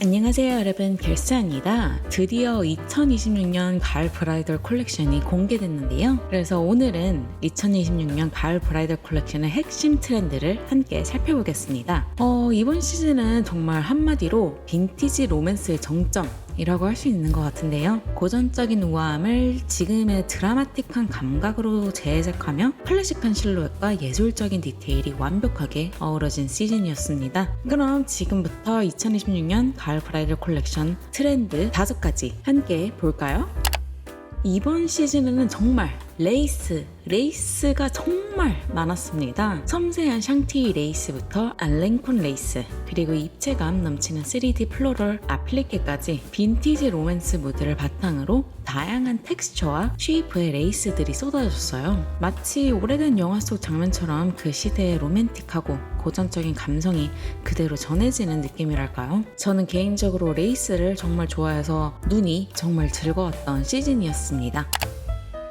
안녕하세요 여러분 결사입니다. 드디어 2026년 가을 브라이덜 콜렉션이 공개됐는데요. 그래서 오늘은 2026년 가을 브라이덜 콜렉션의 핵심 트렌드를 함께 살펴보겠습니다. 어, 이번 시즌은 정말 한마디로 빈티지 로맨스의 정점 이라고 할 수 있는 것 같은데요. 고전적인 우아함을 지금의 드라마틱한 감각으로 재해석하며 클래식한 실루엣과 예술적인 디테일이 완벽하게 어우러진 시즌이었습니다. 그럼 지금부터 2026년 가을 브라이덜 콜렉션 트렌드 5가지 함께 볼까요? 이번 시즌에는 정말 레이스, 레이스가 정말 많았습니다. 섬세한 샹티 레이스부터 알랭콘 레이스, 그리고 입체감 넘치는 3D 플로럴 아플리케까지 빈티지 로맨스 무드를 바탕으로 다양한 텍스처와 쉐이프의 레이스들이 쏟아졌어요. 마치 오래된 영화 속 장면처럼 그 시대의 로맨틱하고 고전적인 감성이 그대로 전해지는 느낌이랄까요? 저는 개인적으로 레이스를 정말 좋아해서 눈이 정말 즐거웠던 시즌이었습니다.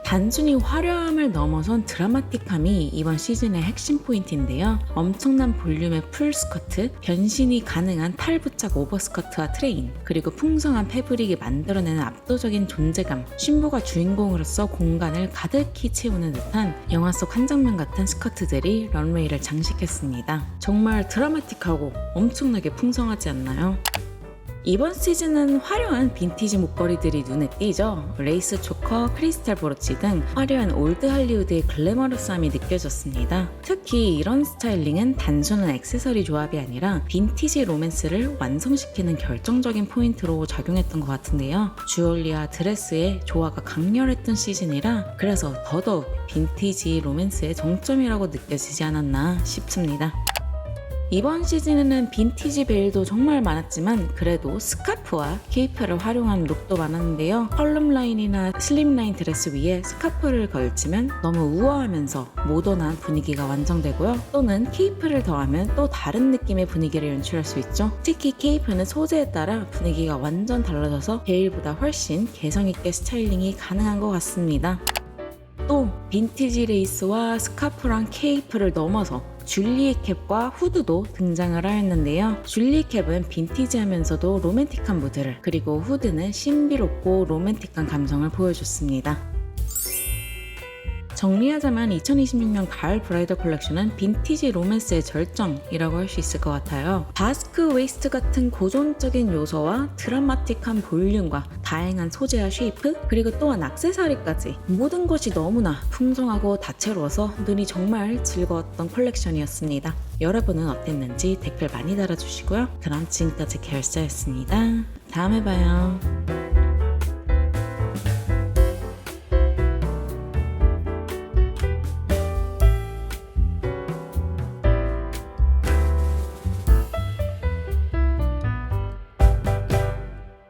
단순히 화려함을 넘어선 드라마틱함이 이번 시즌의 핵심 포인트인데요. 엄청난 볼륨의 풀 스커트, 변신이 가능한 탈 부착 오버 스커트와 트레인, 그리고 풍성한 패브릭이 만들어내는 압도적인 존재감, 신부가 주인공으로서 공간을 가득히 채우는 듯한 영화 속 한 장면 같은 스커트들이 런웨이를 장식했습니다. 정말 드라마틱하고 엄청나게 풍성하지 않나요? 이번 시즌은 화려한 빈티지 목걸이들이 눈에 띄죠. 레이스 초커, 크리스탈 브로치 등 화려한 올드 할리우드의 글래머러스함이 느껴졌습니다. 특히 이런 스타일링은 단순한 액세서리 조합이 아니라 빈티지 로맨스를 완성시키는 결정적인 포인트로 작용했던 것 같은데요. 주얼리와 드레스의 조화가 강렬했던 시즌이라 그래서 더더욱 빈티지 로맨스의 정점이라고 느껴지지 않았나 싶습니다. 이번 시즌에는 빈티지 베일도 정말 많았지만 그래도 스카프와 케이프를 활용한 룩도 많았는데요. 컬럼 라인이나 슬림 라인 드레스 위에 스카프를 걸치면 너무 우아하면서 모던한 분위기가 완성되고요. 또는 케이프를 더하면 또 다른 느낌의 분위기를 연출할 수 있죠. 특히 케이프는 소재에 따라 분위기가 완전 달라져서 베일보다 훨씬 개성있게 스타일링이 가능한 것 같습니다. 또 빈티지 레이스와 스카프랑 케이프를 넘어서 줄리에 캡과 후드도 등장을 하였는데요. 줄리에 캡은 빈티지하면서도 로맨틱한 무드를 그리고 후드는 신비롭고 로맨틱한 감성을 보여줬습니다. 정리하자면 2026년 가을 브라이더 컬렉션은 빈티지 로맨스의 절정이라고 할 수 있을 것 같아요. 바스크 웨이스트 같은 고전적인 요소와 드라마틱한 볼륨과 다양한 소재와 쉐이프 그리고 또한 악세사리까지 모든 것이 너무나 풍성하고 다채로워서 눈이 정말 즐거웠던 컬렉션이었습니다. 여러분은 어땠는지 댓글 많이 달아주시고요. 그럼 지금까지 결사였습니다. 다음에 봐요.